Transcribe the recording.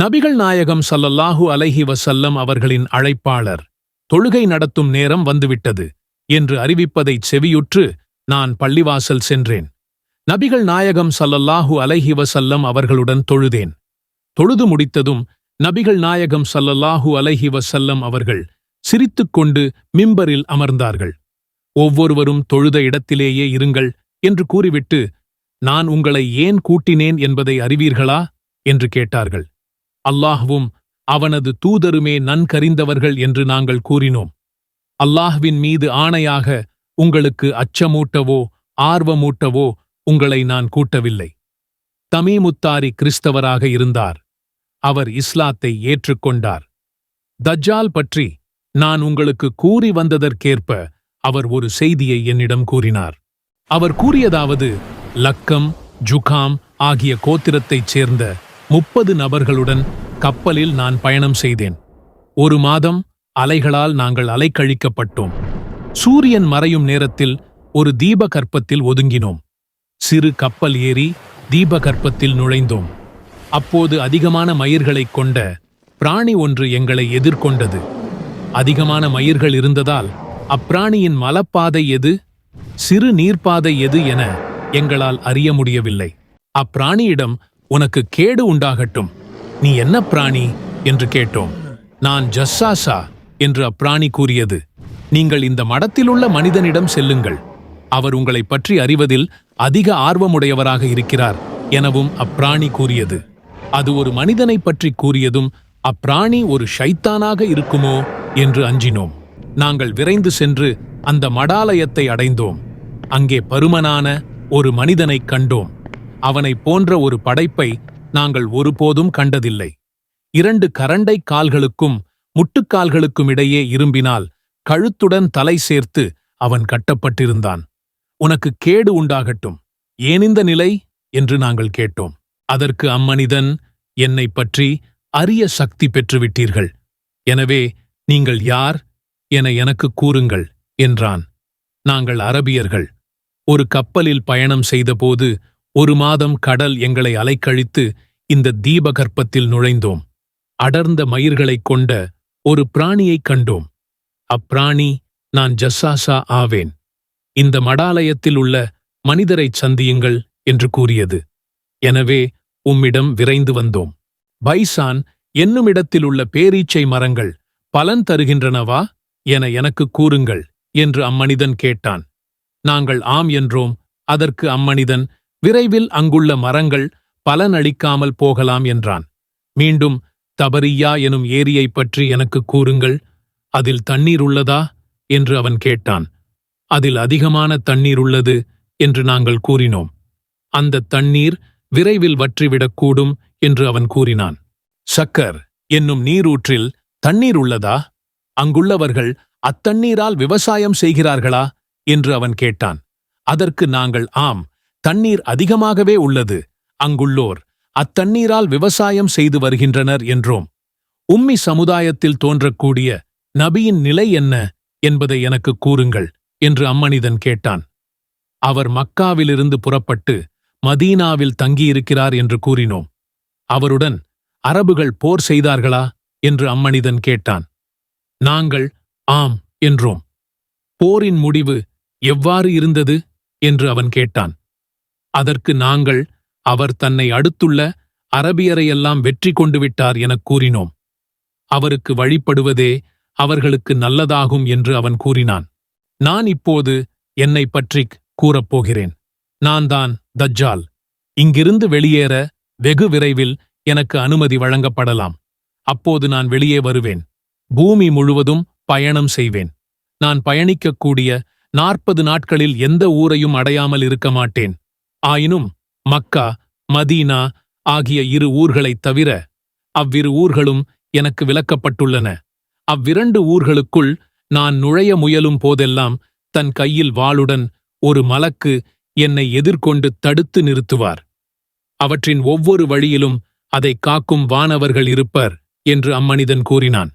நபிகள் நாயகம் சல்லல்லாஹு அலைஹி வசல்லம் அவர்களின் அழைப்பாளர் தொழுகை நடத்தும் நேரம் வந்துவிட்டது என்று அறிவிப்பதைச் செவியுற்று நான் பள்ளிவாசல் சென்றேன். நபிகள் நாயகம் சல்லல்லாஹு அலைஹி வசல்லம் அவர்களுடன் தொழுதேன். தொழுது முடித்ததும் நபிகள் நாயகம் சல்லல்லாஹு அலைஹி வசல்லம் அவர்கள் சிரித்துக்கொண்டு மிம்பரில் அமர்ந்தார்கள். ஒவ்வொருவரும் தொழுத இடத்திலேயே இருங்கள் என்று கூறிவிட்டு நான் உங்களை ஏன் கூட்டினேன் என்பதை அறிவீர்களா? என்று கேட்டார்கள். அல்லாஹ்வும் அவனது தூதருமே நன்கறிந்தவர்கள் என்று நாங்கள் கூறினோம். அல்லாஹ்வின் மீது ஆணையாக உங்களுக்கு அச்சமூட்டவோ ஆர்வமூட்டவோ உங்களை நான் கூட்டவில்லை. தமீமுத்தாரி கிறிஸ்தவராக இருந்தார். அவர் இஸ்லாத்தை ஏற்றுக்கொண்டார். தஜ்ஜால் பற்றி நான் உங்களுக்கு கூறி வந்ததற்கேற்ப அவர் ஒரு செய்தியை என்னிடம் கூறினார். அவர் கூறியதாவது லக்கம் ஜுகாம் ஆகிய கோத்திரத்தைச் சேர்ந்த முப்பது நபர்களுடன் கப்பலில் நான் பயணம் செய்தேன். ஒரு மாதம் அலைகளால் நாங்கள் அலைக்கழிக்கப்பட்டோம். சூரியன் மறையும் நேரத்தில் ஒரு தீபகற்பத்தில் ஒதுங்கினோம். சிறு கப்பல் ஏறி தீபகற்பத்தில் நுழைந்தோம். அப்போது அதிகமான மயிர்களைக் கொண்ட பிராணி ஒன்று எங்களை எதிர்கொண்டது. அதிகமான மயிர்கள் இருந்ததால் அப்பிராணியின் மலப்பாதை எது சிறு நீர்ப்பாதை எது என எங்களால் அறிய முடியவில்லை. அப்பிராணியிடம் உனக்கு கேடு உண்டாகட்டும். நீ என்ன பிராணி? என்று கேட்டோம். நான் ஜஸ்ஸாசா என்று அப்பிராணி கூறியது. நீங்கள் இந்த மடத்திலுள்ள மனிதனிடம் செல்லுங்கள். அவர் உங்களைப் பற்றி அறிவதில் அதிக ஆர்வமுடையவராக இருக்கிறார் எனவும் அப்பிராணி கூறியது. அது ஒரு மனிதனைப் பற்றி கூறியதும் அப்பிராணி ஒரு ஷைத்தானாக இருக்குமோ? என்று அஞ்சினோம். நாங்கள் விரைந்து சென்று அந்த மடாலயத்தை அடைந்தோம். அங்கே பருமனான ஒரு மனிதனைக் கண்டோம். அவனைப் போன்ற ஒரு படைப்பை நாங்கள் ஒருபோதும் கண்டதில்லை. இரண்டு கரண்டை கால்களுக்கும் முட்டுக்கால்களுக்கும் இடையே இரும்பினால் கழுத்துடன் தலை சேர்த்து அவன் கட்டப்பட்டிருந்தான். உனக்கு கேடு உண்டாகட்டும். ஏனிந்த இந்த நிலை? என்று நாங்கள் கேட்டோம். அதற்கு அம்மனிதன் என்னைப் பற்றி அரிய சக்தி பெற்றுவிட்டீர்கள். எனவே நீங்கள் யார் என எனக்கு கூறுங்கள் என்றான். நாங்கள் அரபியர்கள். ஒரு கப்பலில் பயணம் செய்தபோது ஒரு மாதம் கடல் எங்களை அலைக்கழித்து இந்த தீபகற்பத்தில் நுழைந்தோம். அடர்ந்த மயிர்களைக் கொண்ட ஒரு பிராணியைக் கண்டோம். அப்பிராணி நான் ஜஸ்ஸாசா ஆவேன். இந்த மடாலயத்தில் உள்ள மனிதரைச் சந்தியுங்கள் என்று கூறியது. எனவே உம்மிடம் விரைந்து வந்தோம். பைசான் என்னுமிடத்திலுள்ள பேரீச்சை மரங்கள் பலன் தருகின்றனவா என எனக்கு கூறுங்கள் என்று அம்மனிதன் கேட்டான். நாங்கள் ஆம் என்றோம். அதற்கு அம்மனிதன் விரைவில் அங்குள்ள மரங்கள் பலனளிக்காமல் போகலாம் என்றான். மீண்டும் தபரியா எனும் ஏரியைப் பற்றி எனக்கு கூறுங்கள் அதில் தண்ணீர் உள்ளதா? என்று அவன் கேட்டான். அதில் அதிகமான தண்ணீர் உள்ளது என்று நாங்கள் கூறினோம். அந்த தண்ணீர் விரைவில் வற்றிவிடக்கூடும் என்று அவன் கூறினான். சக்கர் என்னும் நீரூற்றில் தண்ணீர் உள்ளதா? அங்குள்ளவர்கள் அத்தண்ணீரால் விவசாயம் செய்கிறார்களா? என்று அவன் கேட்டான். அதற்கு நாங்கள் ஆம் தண்ணீர் அதிகமாகவே உள்ளது. அங்குள்ளோர் அத்தண்ணீரால் விவசாயம் செய்து வருகின்றனர் என்றோம். உம்மி சமுதாயத்தில் தோன்றக்கூடிய நபியின் நிலை என்ன என்பதை எனக்கு கூறுங்கள் என்று அம்மனிதன் கேட்டான். அவர் மக்காவிலிருந்து புறப்பட்டு மதீனாவில் தங்கியிருக்கிறார் என்று கூறினோம். அவருடன் அரபுகள் போர் செய்தார்களா? என்று அம்மனிதன் கேட்டான். நாங்கள் ஆம் என்றோம். போரின் முடிவு எவ்வாறு இருந்தது? என்று அவன் கேட்டான். அதற்கு நாங்கள் அவர் தன்னை அடுத்துள்ள அரபியரையெல்லாம் வெற்றி கொண்டு விட்டார் எனக் கூறினோம். அவருக்கு வழிபடுவதே அவர்களுக்கு நல்லதாகும் என்று அவன் கூறினான். நான் இப்போது என்னை பற்றிக் கூறப்போகிறேன். நான் தான் தஜ்ஜால். இங்கிருந்து வெளியேற வெகு விரைவில் எனக்கு அனுமதி வழங்கப்படலாம். அப்போது நான் வெளியே வருவேன். பூமி முழுவதும் பயணம் செய்வேன். நான் பயணிக்கக்கூடிய நாற்பது நாட்களில் எந்த ஊரையும் அடையாமல் இருக்க மாட்டேன். ஆயினும் மக்கா மதீனா ஆகிய இரு ஊர்களைத் தவிர அவ்விரு ஊர்களும் எனக்கு விலக்கப்பட்டுள்ளன அவ்விரண்டு ஊர்களுக்குள் நான் நுழைய முயலும் போதெல்லாம் தன் கையில் வாளுடன் ஒரு மலக்கு என்னை எதிர்கொண்டு தடுத்து நிறுத்துவார். அவற்றின் ஒவ்வொரு வழியிலும் அதை காக்கும் வானவர்கள் இருப்பர் என்று அம்மனிதன் கூறினான்.